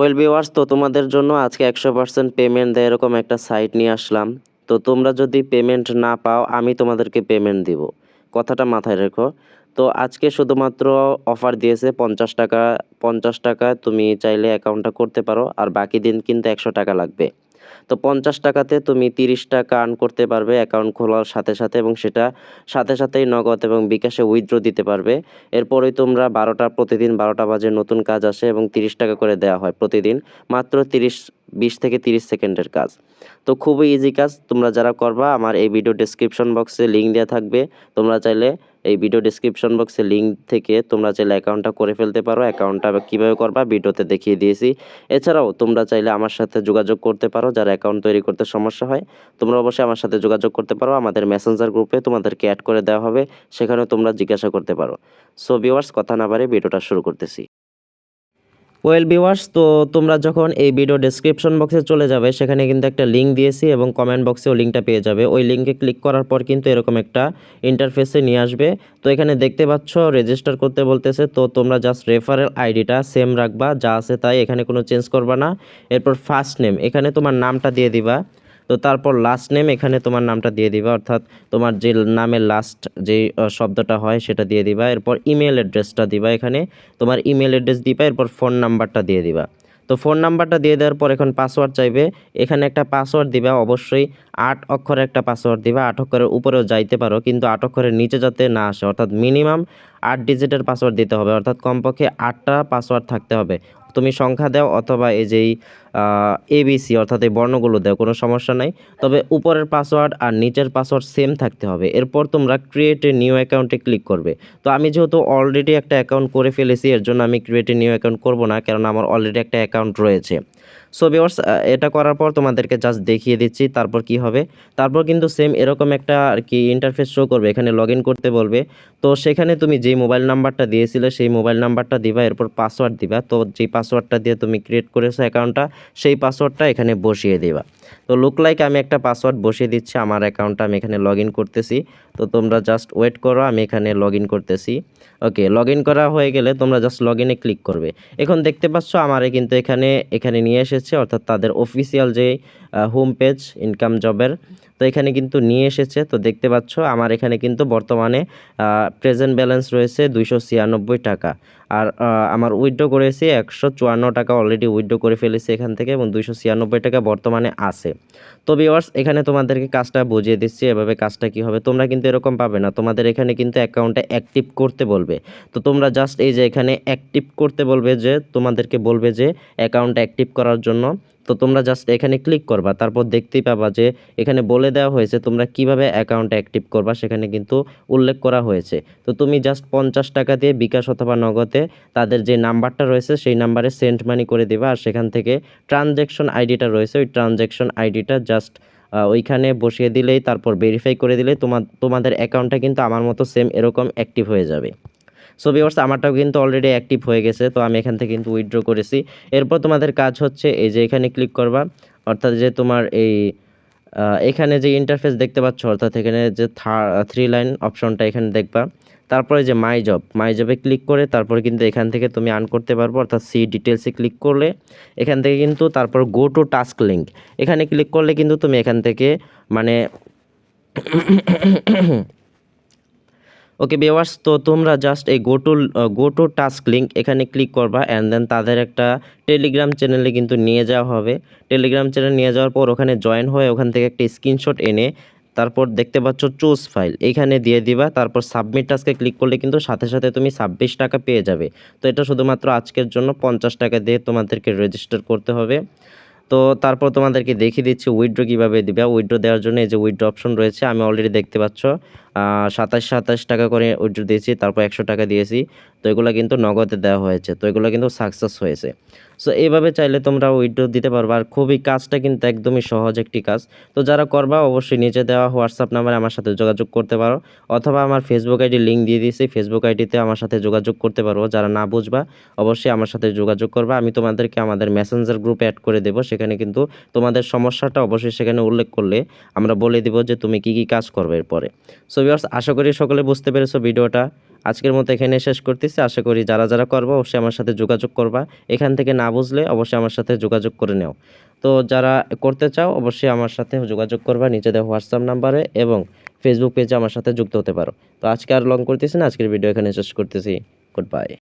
Well viewers তো তোমাদের জন্য আজকে একশো পার্সেন্ট পেমেন্ট দেয় এরকম একটা সাইট নিয়ে আসলাম। তো তোমরা যদি পেমেন্ট না পাও, আমি তোমাদেরকে পেমেন্ট দিব। কথাটা মাথায় রেখো। তো আজকে শুধুমাত্র অফার দিয়েছে পঞ্চাশ টাকা পঞ্চাশ টাকা তুমি চাইলে অ্যাকাউন্টটা করতে পারো, আর বাকি দিন কিন্তু একশো টাকা লাগবে। তো পঞ্চাশ টাকাতে তুমি তিরিশ টাকা আর্ন করতে পারবে অ্যাকাউন্ট খোলার সাথে সাথে এবং সেটা সাথে সাথেই নগদ এবং বিকাশে উইথড্র দিতে পারবে। এরপরেই তোমরা বারোটা, প্রতিদিন বারোটা বাজে নতুন কাজ আসে এবং তিরিশ টাকা করে দেওয়া হয় প্রতিদিন, মাত্র তিরিশ, বিশ থেকে তিরিশ সেকেন্ডের কাজ। তো খুবই ইজি কাজ, তোমরা যারা করবা, আমার এই ভিডিও ডেসক্রিপশন বক্সে লিঙ্ক দেওয়া থাকবে। তোমরা চাইলে এই ভিডিও ডিসক্রিপশন বক্সে লিঙ্ক থেকে তোমরা চাইলে অ্যাকাউন্টটা করে ফেলতে পারো। অ্যাকাউন্টটা কীভাবে করবা ভিডিওতে দেখিয়ে দিয়েছি। এছাড়াও তোমরা চাইলে আমার সাথে যোগাযোগ করতে পারো। যারা অ্যাকাউন্ট তৈরি করতে সমস্যা হয়, তোমরা অবশ্যই আমার সাথে যোগাযোগ করতে পারো। আমাদের মেসেঞ্জার গ্রুপে তোমাদেরকে অ্যাড করে দেওয়া হবে। সেখানেও তোমরা জিজ্ঞাসা করতে পারো। সো ভিওয়ার্স কথা না বাড়ে ভিডিওটা শুরু করতেছি। ওয়েল ভিওয়ার্স তো তোমরা যখন এই ভিডিও ডেসক্রিপশন বক্সে চলে যাবে, সেখানে কিন্তু একটা লিঙ্ক দিয়েছি এবং কমেন্ট বক্সেও লিঙ্কটা পেয়ে যাবে। ওই লিঙ্কে ক্লিক করার পর কিন্তু এরকম একটা ইন্টারফেসে নিয়ে আসবে। তো এখানে দেখতে পাচ্ছ রেজিস্টার করতে বলতেছে। তো তোমরা জাস্ট রেফারেল আইডিটা সেম রাখবা, যা আছে তাই, এখানে কোনো চেঞ্জ করবা না। এরপর ফার্স্ট নেম এখানে তোমার নামটা দিয়ে দিবা। তো তারপর লাস্ট নেম এখানে তোমার নামটা দিয়ে দিবা, অর্থাৎ তোমার যে নামের লাস্ট যে শব্দটা হয় সেটা দিয়ে দিবা। এরপর ইমেল অ্যাড্রেসটা দিবা এখানে। তোমার ইমেল অ্যাড্রেস দিবা, এরপর ফোন নাম্বারটা দিয়ে দিবা। তো ফোন নাম্বারটা দিয়ে দেওয়ার পর এখন পাসওয়ার্ড চাইবে। এখানে একটা পাসওয়ার্ড দিবা, অবশ্যই আট অক্ষরের একটা পাসওয়ার্ড দিবা। আট অক্ষরের উপরেও যাইতে পারো, কিন্তু আট অক্ষরের নিচে যাতে না আসে। অর্থাৎ মিনিমাম আট ডিজিটের পাসওয়ার্ড দিতে হবে। অর্থাৎ কমপক্ষে আটটা পাসওয়ার্ড থাকতে হবে। তুমি সংখ্যা দাও অথবা এই যেই এবিসি অর্থাৎ এই বর্ণগুলো দাও, কোনো সমস্যা নাই। তবে উপরের পাসওয়ার্ড আর নিচের পাসওয়ার্ড সেম থাকতে হবে। এরপর তোমরা ক্রিয়েট এ নিউ অ্যাকাউন্টে ক্লিক করবে। তো আমি যেহেতু অলরেডি একটা অ্যাকাউন্ট করে ফেলেছি, এর জন্য আমি ক্রিয়েট এ নিউ অ্যাকাউন্ট করব না, কারণ আমার অলরেডি একটা অ্যাকাউন্ট রয়েছে। সো ভিউয়ার্স এটা করার পর তোমাদেরকে জাস্ট দেখিয়ে দিচ্ছি, তারপর কি হবে। তারপর কিন্তু সেম এরকম একটা আর কি ইন্টারফেস শো করবে, এখানে লগ করতে বলবে। তো সেখানে তুমি যেই মোবাইল নাম্বারটা দিয়েছিলে, সেই মোবাইল নাম্বারটা দিবা, এরপর পাসওয়ার্ড দিবা। তো যেই পাসওয়ার্ডটা দিয়ে তুমি ক্রিয়েট করেছ অ্যাকাউন্টটা সেই পাসওয়ার্ডটা এখানে বসিয়ে দিবা। তো লুক লাইক আমি একটা পাসওয়ার্ড বসিয়ে দিচ্ছি, আমার অ্যাকাউন্টটা আমি এখানে লগ করতেছি। তো তোমরা জাস্ট ওয়েট করো, আমি এখানে লগ করতেছি। ওকে লগ করা হয়ে গেলে তোমরা জাস্ট লগ ইনে ক্লিক করবে। এখন দেখতে পাচ্ছ আমারে কিন্তু এখানে এখানে নিয়ে এসেছে, অর্থাৎ তাদের অফিসিয়াল যে হোম পেজ ইনকাম জবের তো এখানে কিন্তু নিয়ে এসেছে। তো দেখতে পাচ্ছ, আমার এখানে কিন্তু বর্তমানে প্রেজেন্ট ব্যালেন্স রয়েছে দুইশো ছিয়ানব্বই টাকা। আর আমার উইথড্র করেছি একশো চুয়ান্ন টাকা অলরেডি উইড্রো করে ফেলেছি এখান থেকে এবং দুইশো ছিয়ানব্বই টাকা বর্তমানে আছে। তো ভিওয়ার্স এখানে তোমাদেরকে কাজটা বুঝিয়ে দিচ্ছি, এভাবে কাজটা কি হবে। তোমরা কিন্তু এরকম পাবে না। তোমাদের এখানে কিন্তু অ্যাকাউন্টে অ্যাক্টিভ করতে বলবে। তো তোমরা জাস্ট এই যে এখানে অ্যাক্টিভ করতে বলবে যে, তোমাদেরকে বলবে যে অ্যাকাউন্ট অ্যাক্টিভ করার জন্য তো তোমরা জাস্ট এখানে ক্লিক করবা, তারপর দেখতেই পাবা যে এখানে বলে দেওয়া হয়েছে তোমরা কীভাবে অ্যাকাউন্ট অ্যাক্টিভ করবা, সেখানে কিন্তু উল্লেখ করা হয়েছে। তো তুমি জাস্ট পঞ্চাশ টাকা দিয়ে বিকাশ অথবা নগদে তাদের যে নাম্বারটা রয়েছে, সেই নাম্বারে সেন্ড মানি করে দেবা আর সেখান থেকে ট্রানজ্যাকশন আইডিটা রয়েছে, ওই ট্রানজ্যাকশন আইডিটা জাস্ট ওইখানে বসিয়ে দিলেই, তারপর ভেরিফাই করে দিলেই তোমার তোমাদের অ্যাকাউন্টটা কিন্তু আমার মতো সেম এরকম অ্যাক্টিভ হয়ে যাবে। সো ভিউয়ার্স আমারটাও কিন্তু অলরেডি অ্যাক্টিভ হয়ে গেছে, তো আমি এখান থেকে কিন্তু উইথড্র করেছি। এরপর তোমাদের কাজ হচ্ছে এই যে এখানে ক্লিক করবা, অর্থাৎ যে তোমার এই এখানে যে ইন্টারফেস দেখতে পাচ্ছ, অর্থাৎ এখানে যে থ্রি লাইন অপশনটা এখানে দেখবা। তারপরে যে মাই জব মাই জবে ক্লিক করে তারপরে কিন্তু এখান থেকে তুমি আর্ন করতে পারব, অর্থাৎ সি ডিটেলসে ক্লিক করলে এখান থেকে কিন্তু তারপর গো টু টাস্ক লিঙ্ক এখানে ক্লিক করলে কিন্তু তুমি এখান থেকে মানে ওকে ভিউয়ার্স তো তোমরা জাস্ট এই go to go to task link এখানে ক্লিক করবা অ্যান্ড দেন তাদের একটা টেলিগ্রাম চ্যানেলে কিন্তু নিয়ে যাওয়া হবে। টেলিগ্রাম চ্যানেল নিয়ে যাওয়ার পর ওখানে জয়েন হয়ে ওখান থেকে একটা স্ক্রিনশট এনে তারপর দেখতে পাচ্ছ চুজ ফাইল এইখানে দিয়ে দিবা, তারপর সাবমিট টাস্কে ক্লিক করলে কিন্তু সাথে সাথে তুমি ছাব্বিশ টাকা পেয়ে যাবে। তো এটা শুধুমাত্র আজকের জন্য পঞ্চাশ টাকা দিয়ে তোমাদেরকে রেজিস্টার করতে হবে। তো তারপর তোমাদেরকে দেখিয়ে দিচ্ছি উইড্রো কীভাবে দিবে। উইড্রো দেওয়ার জন্য এই যে উইড্রো অপশন রয়েছে, আমি অলরেডি দেখতে পাচ্ছ। সাতাশ সাতাশ টাকা করে উইথড্র দিয়েছি, তারপর একশো টাকা দিয়েছি। তো এগুলো কিন্তু নগদে দেওয়া হয়েছে, তো এগুলো কিন্তু সাকসেস হয়েছে। সো এইভাবে চাইলে তোমরা উইড্রো দিতে পারবে, আর খুবই কাজটা কিন্তু একদমই সহজ একটি কাজ। তো যারা করবা, অবশ্যই নিচে দেওয়া হোয়াটসঅ্যাপ নাম্বারে আমার সাথে যোগাযোগ করতে পারো, অথবা আমার ফেসবুক আইডি লিঙ্ক দিয়ে দিয়েছি ফেসবুক আইডিতে আমার সাথে যোগাযোগ করতে পারো। যারা না বুঝবা, অবশ্যই আমার সাথে যোগাযোগ করবা, আমি তোমাদেরকে আমাদের মেসেঞ্জার গ্রুপে অ্যাড করে দেবো, সেখানে কিন্তু তোমাদের সমস্যাটা অবশ্যই সেখানে উল্লেখ করলে আমরা বলে দিব যে তুমি কি কি কাজ করবে এরপরে। সো ভিউয়ার্স আশা করি সকলে বুঝতে পেরেছ ভিডিওটা। আজকের মতো এখানে শেষ করতেছি। আশা করি যারা যারা করবা, অবশ্যই আমার সাথে যোগাযোগ করবা। এখান থেকে না বুঝলে অবশ্যই আমার সাথে যোগাযোগ করে নেও। তো যারা করতে চাও, অবশ্যই আমার সাথে যোগাযোগ করবা নিজেদের হোয়াটসঅ্যাপ নাম্বারে এবং ফেসবুক পেজে আমার সাথে যুক্ত হতে পারো। তো আজকে আর লং করতেছি না, আজকের ভিডিও এখানে শেষ করতেছি। Good bye